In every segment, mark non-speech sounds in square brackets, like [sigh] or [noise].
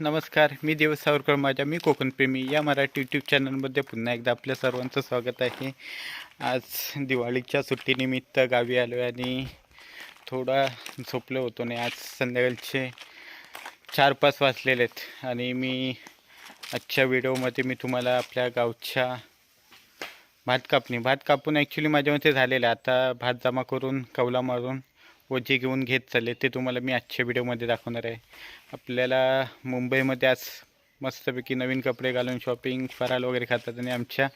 नमस्कार मी देव सावरकर. माझ्या मी कोकणप्रेमी या मराठी यूट्यूब चॅनलमध्ये पुन्हा एकदा आपल्या सर्वांचं स्वागत आहे. आज दिवाळीच्या सुट्टीनिमित्त गावी आलो आहे आणि थोडा झोपलो होतो आणि आज संध्याकाळचे चार पाच वाजलेले आहेत आणि मी आजच्या व्हिडिओमध्ये मी तुम्हाला आपल्या गावच्या भात कापणी. भात कापून ॲक्च्युली माझ्या मते झालेलं आहे. आता भात जमा करून कौला मारून व जे घेऊन घेत चालले ते तुम्हाला मी आजच्या व्हिडिओमध्ये दाखवणार आहे. आपल्याला मुंबईमध्ये आज मस्तपैकी नवीन कपडे घालून शॉपिंग फराल वगैरे खातात आणि आमच्या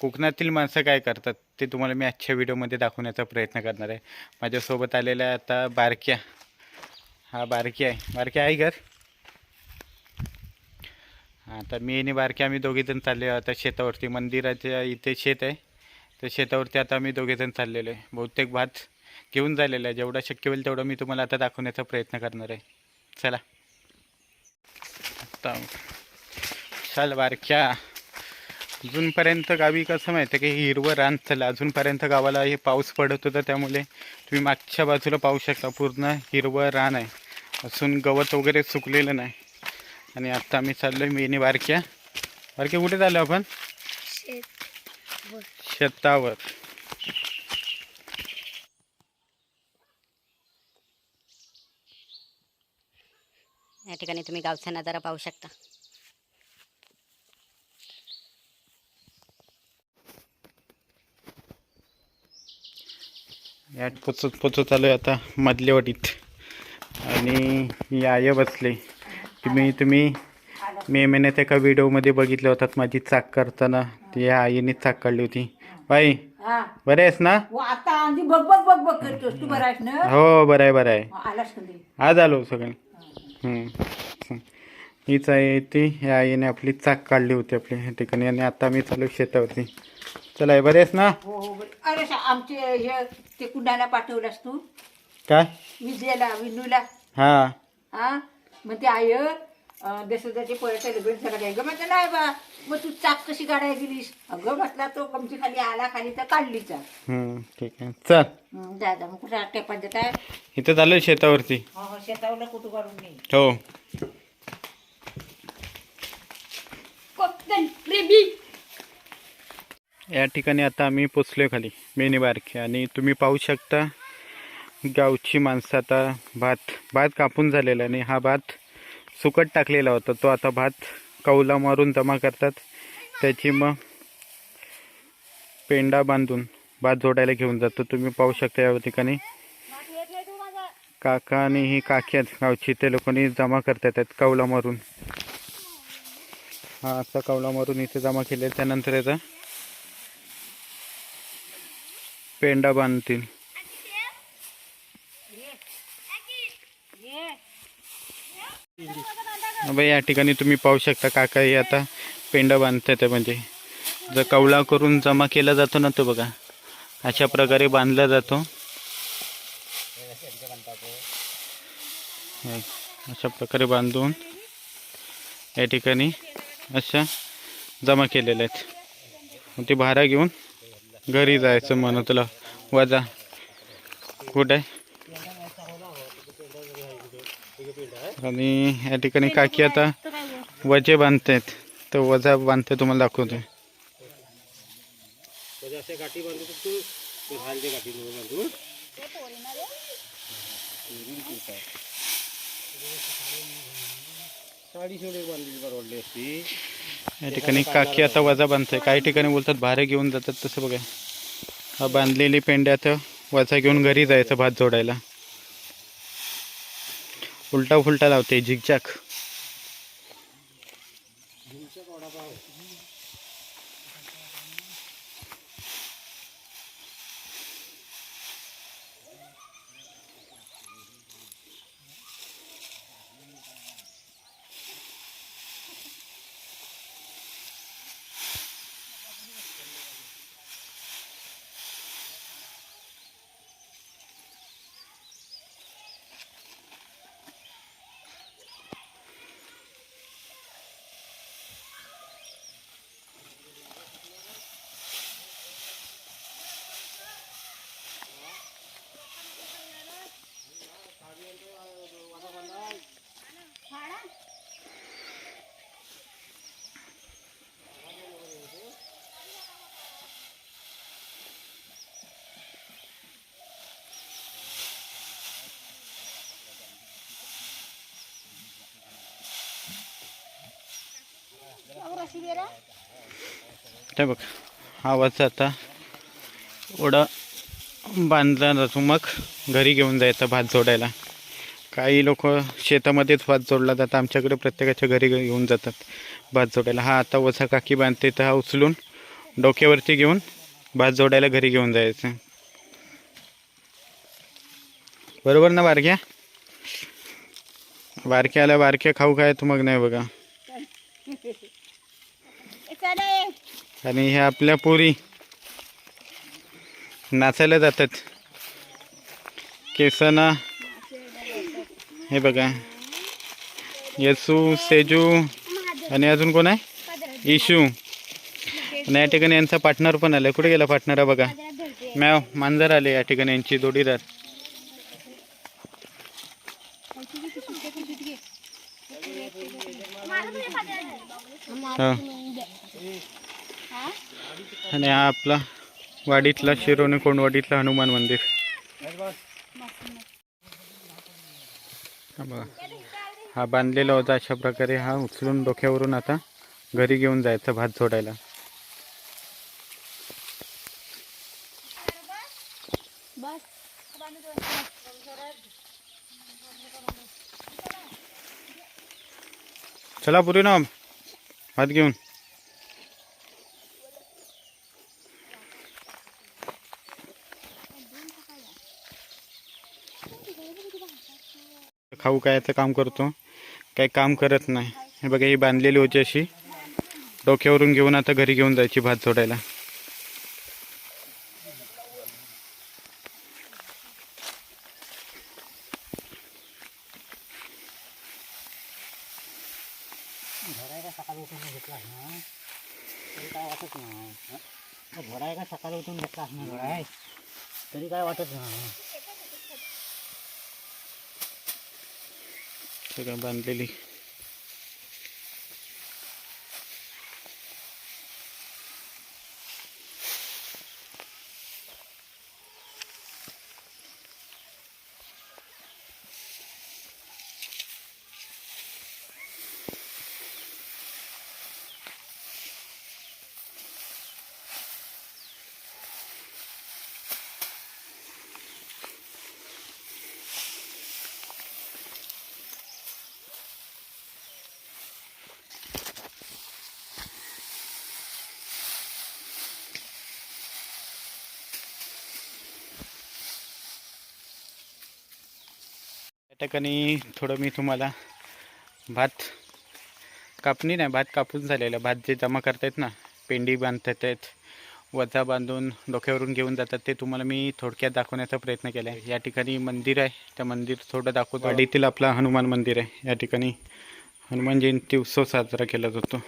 कोकणातील माणसं काय करतात ते तुम्हाला मी आजच्या व्हिडिओमध्ये दाखवण्याचा प्रयत्न करणार आहे. माझ्यासोबत आलेल्या आता बारक्या. हा बारकी आहे. बारक्या आहे घर? हां तर मी आणि बारक्या आम्ही दोघेजण चालले आता शेतावरती. मंदिराच्या इथे शेत आहे. तर शेतावरती आता आम्ही दोघेजण चाललेलो आहे. बहुतेक भात घेऊन झालेला आहे. जेवढा शक्य होईल तेवढं मी तुम्हाला आता दाखवण्याचा प्रयत्न करणार आहे. चला. आता चल बारक्या. अजूनपर्यंत गावी कसं माहिती आहे की हिरवं रान चाललं अजूनपर्यंत गावाला हे पाऊस पडत होता त्यामुळे तुम्ही मागच्या बाजूला पाहू शकता पूर्ण हिरवं रान आहे. अजून गवत वगैरे सुकलेलं नाही. आणि आता आम्ही चाललोय मेनी बारक्या. बारक्या कुठे चाललो आपण? शेतावर. या ठिकाणी तुम्ही गावचा नजारा पाहू शकता. या पोचत पोचत आलोय आता मधल्या वाटीत आणि ही आय बसले. तुम्ही तुम्ही मे महिन्यात एका व्हिडिओमध्ये बघितलं होतात माझी चाक करताना. ती या आईने चाक काढली होती. बाई हा. बरे आहेस ना? व आता आधी बघ बघ बघ बघ करतोस तू बरा आहेस ना? हो बरं आहे बरं आहे. आज आलो सगळे. हीच आहे ती. या आईने आपली चाक काढली होती आपली या ठिकाणी आणि आता मी चालू शेतावरती. चला हे बरे आहेस ना? हो हो बरं. अरे सा- आमचे हे ते कुणाला पाठवलास तू काय? विजयाला विनूला. हां. हा? मग ते आय दसऱ्याचे परत सेलिब्रेट झाला काय? ग म्हटलं नाही बा मग तू चाक कशी काढायला गेलीस? अगं म्हटला तो गमती खाली आला खाली तर काढली चाक. हम्म, ठीक आहे. चल. हं, दादा मग कुठे टेपात देत आहे? इथं चालू शेतावरती. हो हो शेतावरला कुठं काढून घे. हो. कोकण प्रेमी या ठिकाणी आता आम्ही पोचलो खाली मेनी बारखे आणि तुम्ही पाहू शकता गावची माणसं आता भात भात कापून झालेला आणि हा भात सुकट टाकलेला होता. तो आता भात कौला मारून जमा करतात. त्याची मग पेंडा बांधून भात जोडायला घेऊन जातो. तुम्ही पाहू शकता या ठिकाणी. काका आणि ही काकी आहेत. गावची ते लोकांनी जमा करतात कौला मारून. हा असा कौला मारून इथे जमा केले त्यानंतर याचा पेंडा बांधतील. बाई या ठिकाणी तुम्ही पाहू शकता काका हे आता पेंडा बांधतात म्हणजे. जर कवला करून जमा केला जातो ना तो बघा. अशा प्रकारे बांधला जातो. अशा प्रकारे बांधून या ठिकाणी अशा जमा केलेल्या आहेत. मग ते भारा घेऊन घरी जायचं म्हणतला वजा. कुठं आहे? आणि या ठिकाणी काकी आता वजे बांधतायत तर वजा बांधते तुम्हाला दाखवते या ठिकाणी काकी आता वजा बांधते. काही ठिकाणी बोलतात भारे घेऊन जातात तसं बघा. हा बांधलेली पेंड्यात वजा घेऊन घरी जायचं भात जोडायला. उलटा फुलटा लावते झिकझॅक. ते बघ हा वाचा आता ओढा बांधला जातो मग घरी घेऊन जायचा भात जोडायला. काही लोक शेतामध्येच भात जोडला जातं आमच्याकडे प्रत्येकाच्या घरी घेऊन जातात भात जोडायला. हा आता वसा काकी बांधते तर हा उचलून डोक्यावरती घेऊन भात जोडायला घरी घेऊन जायचं. बरोबर ना बारक्या बारक्याला बारक्या खाऊ काय तू मग नाही बघा. [laughs] आणि ह्या आपल्या पोरी नाचायला जातात. केसांना. हे बघा. यसू सेजू आणि अजून कोण आहे? इशू आणि या ठिकाणी यांचा पार्टनर पण आलाय. कुठे गेला पार्टनर बघा? मॅव मांजर आले या ठिकाणी यांची जोडीदार. हो. आणि हा आपला वाडीतला शिरोने कोंडवाडीतला हनुमान मंदिर. हा बघा. हा बांधलेला होता अशा प्रकारे. हा उचलून डोक्यावरून आता घरी घेऊन जायचा भात जोडायला चला पुरी ना भात घेऊन. खाऊ कायचं काम करतो? काही काम करत नाही. हे बघा ही बांधलेली होती अशी. डोक्यावरून घेऊन आता घरी घेऊन जायची भात का सकाळी उठून घेतलास ना? तरी काय वाटत नाही. घोडा का सकाळी उठून घेतलास ना? घोडा तरी काय वाटत नाही. सगळं बांधलेली या ठिकाणी थोडं मी तुम्हाला भात कापणी नाही भात कापून झालेलं. भात जे जमा करतायत ना पेंडी बांधतात आहेत वजा बांधून डोक्यावरून घेऊन जातात ते तुम्हाला मी थोडक्यात दाखवण्याचा प्रयत्न केला आहे या ठिकाणी मंदिर आहे त्या मंदिर थोडं दाखवतो. वाडीतील आपला हनुमान मंदिर आहे. या ठिकाणी हनुमान जयंती उत्सव साजरा केला जातो.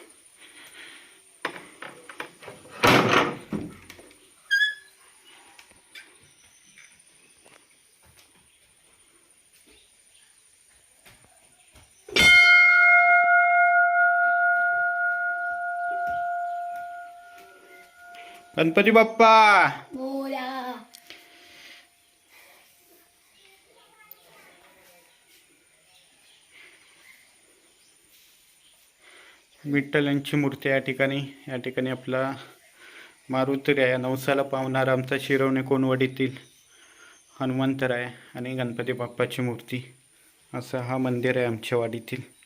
गणपती बाप्पा. विठ्ठल यांची मूर्ती या ठिकाणी. या ठिकाणी आपला मारुती आहे. नवसाला पावणारा आमचा शिरवणे कोणवडीतील हनुमंतर आहे आणि गणपती बाप्पाची मूर्ती. असं हा मंदिर आहे आमच्या वाडीतील.